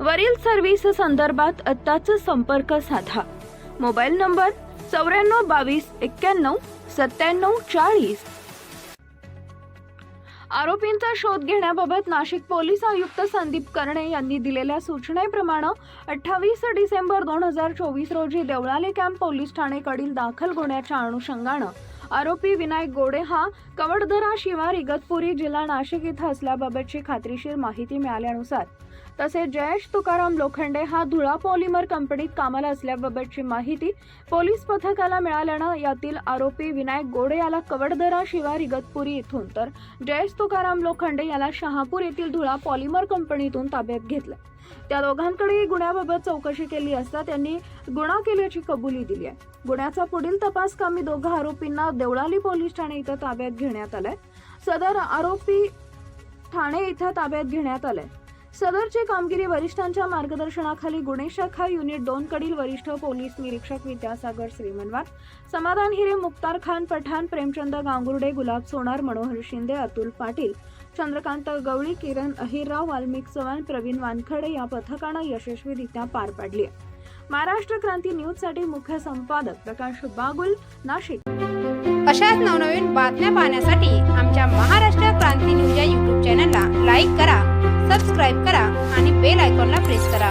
वरील सर्व्हिस संदर्भात आत्ताच संपर्क साधा. मोबाईल नंबर चौऱ्याण्णव बावीस एक्क्याण्णव सत्त्याण्णव चाळीस. आरोपींचा शोध घेण्याबाबत नाशिक पोलीस आयुक्त संदीप कर्णे यांनी दिलेल्या सूचनेप्रमाणे अठ्ठावीस डिसेंबर दोन हजार चोवीस रोजी देवळाले कॅम्प पोलीस ठाणेकडील दाखल गुन्ह्याच्या अनुषंगानं आरोपी विनायक गोडे हा कवडदरा शिवार इगतपुरी जिल्हा नाशिक इथं असल्याबाबतची खात्रीशीर माहिती मिळाल्यानुसार. तसेच जयेश तुकाराम लोखंडे हा धुळा पॉलिमर कंपनीत कामाला असल्याबाबतची माहिती पोलीस पथकाला मिळाल्यानं यातील आरोपी विनायक गोडे याला कवडदरा शिवार इगतपुरी इथून तर जयेश तुकाराम लोखंडे याला शहापूर येथील धुळा पॉलिमर कंपनीतून ताब्यात घेतलं. त्या दोघांकडेही गुन्ह्याबाबत चौकशी केली असता त्यांनी गुन्हा केल्याची कबुली दिली आहे. गुन्ह्याचा पुढील तपास कामी दोघं आरोपींना देवळाली पोलीस ठाणे इथं ताब्यात घेण्यात आलंय. सदर आरोपी ठाणे इथं ताब्यात घेण्यात आलाय. सदरची कामगिरी वरिष्ठांच्या मार्गदर्शनाखाली गुन्हे शाखा युनिट दोन कडील वरिष्ठ पोलीस निरीक्षक विद्यासागर श्रीमनवार समाधान हिरे मुक्तार खान पठाण प्रेमचंद गांगुर्डे गुलाब सोनार मनोहर शिंदे अतुल पाटील चंद्रकांत गवळी किरण अहिरराव वाल्मिक चव्हाण प्रवीण वानखडे या पथकानं यशस्वीरित्या पार पाडली आहे. महाराष्ट्र क्रांती न्यूजसाठी मुख्य संपादक प्रकाश बागुल नाशिक अशाच नवनवीन बातम्या पाहण्यासाठी आमच्या महाराष्ट्र क्रांती न्यूज या यूट्यूब चॅनलला लाईक करा सबस्क्राईब करा आणि बेल आयकॉनला प्रेस करा